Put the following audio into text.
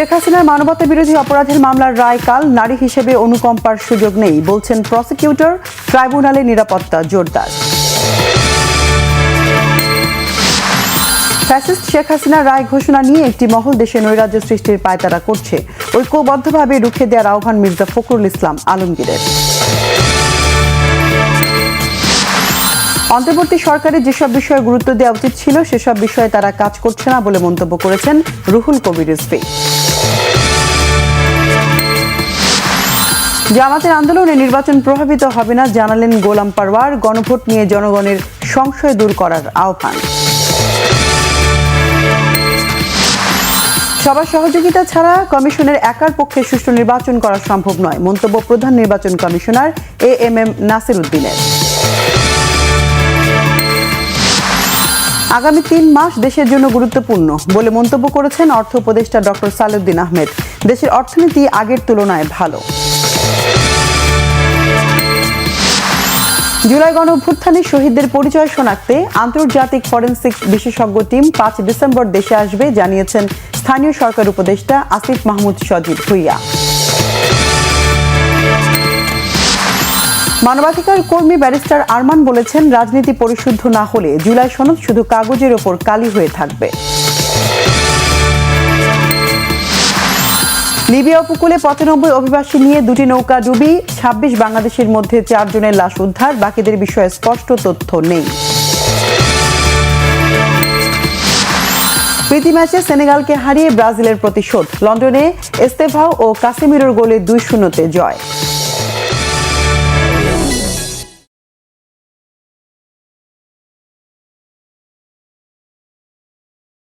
শেখ হাসিনার মানবতা বিরোধী অপরাধের মামলার রায় কাল নারী হিসেবে অনুকম্পার সুযোগ নেই, বলছেন প্রসিকিউটর ট্রাইব্যুনালের নিরাপত্তা জোরদার। ফ্যাসিস্ট শেখ হাসিনার রায় ঘোষণা নিয়ে একটি মহল দেশে নৈরাজ্য সৃষ্টির পায়তারা করছে। ঐক্যবদ্ধভাবে রুখে দেওয়ার আহ্বান মির্জা ফখরুল ইসলাম আলমগীরের। অন্তর্বর্তী সরকারের যেসব বিষয়ে গুরুত্ব দেওয়া উচিত ছিল, সেসব বিষয়ে তারা কাজ করছে না বলে মন্তব্য করেছেন রুহুল কবির রিজভী। জামাতের আন্দোলনে নির্বাচন প্রভাবিত হবে না, জানালেন গোলাম পারওয়ার। গণভোট নিয়ে জনগণের সংশয় দূর করার আহ্বান। সবার সহযোগিতা ছাড়া কমিশনের একার পক্ষে সুষ্ঠু নির্বাচন করা সম্ভব নয়, মন্তব্য প্রধান নির্বাচন commissioner A M M Nasir উদ্দিনের আগামী তিন মাস দেশের জন্য গুরুত্বপূর্ণ বলে মন্তব্য করেছেন অর্থ উপদেষ্টা ডক্টর সালেউদ্দিন আহমেদ। দেশের অর্থনীতি আগের তুলনায় ভালো। জুলাই গণ অভ্যুত্থানে শহীদদের পরিচয় শনাক্তে আন্তর্জাতিক ফরেন্সিক বিশেষজ্ঞ টিম পাঁচ ডিসেম্বর দেশে আসবে, জানিয়েছেন স্থানীয় সরকার উপদেষ্টা আসিফ মাহমুদ সজিব ভুইয়া। মানবাধিকার কর্মী ব্যারিস্টার আরমান বলেছেন, রাজনীতি পরিশুদ্ধ না হলে জুলাই সনদ শুধু কাগজের ওপর কালি হয়ে থাকবে। লিবিয়া উপকূলে পঁচানব্বই অভিবাসী নিয়ে দুটি নৌকা ডুবি, ছাব্বিশ বাংলাদেশের মধ্যে চারজনের লাশ উদ্ধার, বাকিদের বিষয়ে স্পষ্ট তথ্য নেই। প্রীতি ম্যাচে সেনেগালকে হারিয়ে ব্রাজিলের প্রতিশোধ, লন্ডনে এস্তেভাও ও কাসেমিরোর গোলে দুই শূন্যতে জয়।